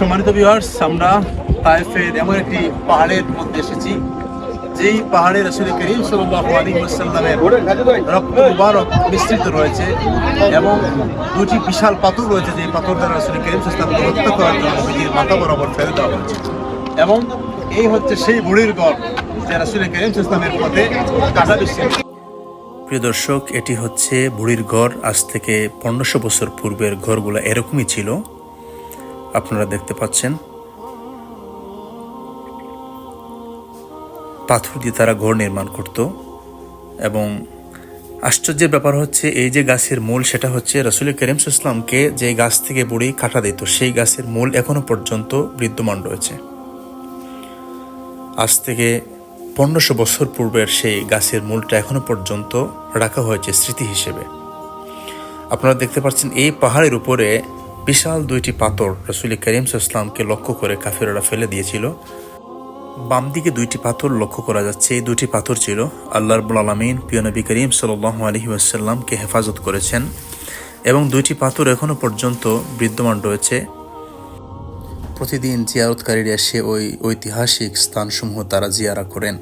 সম্মানিত ভিউয়ার্স আমরা তাইফের এমন একটি পাহাড়ের মধ্যে এসেছি, যেই পাহাড়ে রসুল করিম ওয়াসাল্লামের রক্ত মুবারক মিশ্রিত রয়েছে এবং দুটি বিশাল পাথর রয়েছে যে পাথর দ্বারা রসুল করিম সাল্লামকে হত্যা করার জন্য মাথা বরাবর ফেলে দেওয়া হয়েছে। এবং এই হচ্ছে সেই বুড়ির গড় যে রসুল করিম সাল্লামের পথে কাটা বিশ্বে প্রিয় দর্শক, এটি হচ্ছে বুড়ির ঘর। আজ থেকে পনেরোশো বছর পূর্বের ঘরগুলো এরকমই ছিল। আপনারা দেখতে পাচ্ছেন। পাথর দিয়ে তারা ঘর নির্মাণ করত এবং আশ্চর্যের ব্যাপার হচ্ছে, এই যে গাছের মূল সেটা হচ্ছে রসুল করিম ইসলামকে যে গাছ থেকে বুড়ি কাটা দিত, সেই গাছের মূল এখনও পর্যন্ত বিদ্যমান রয়েছে। আজ থেকে পনেরোশো বছর পূর্বের সেই গাছের মূলটা এখনও পর্যন্ত রাখা হয়েছে স্মৃতি হিসেবে। আপনারা দেখতে পাচ্ছেন, এই পাহাড়ের উপরে বিশাল দুইটি পাথর রসুল করিম ইসলামকে লক্ষ্য করে কাফেররা ফেলে দিয়েছিল। বাম দিকে দুইটি পাথর লক্ষ্য করা যাচ্ছে। এই দুটি পাথর ছিল আল্লাহ রবুল আলমিন পিয়নবী করিম সাল আলহি আসাল্লামকে হেফাজত করেছেন এবং দুইটি পাথর এখনও পর্যন্ত বিদ্যমান রয়েছে। প্রতিদিন জিয়ারতকারীরা এসে ওই ঐতিহাসিক স্থানসমূহ তারা জিয়ারা করেন।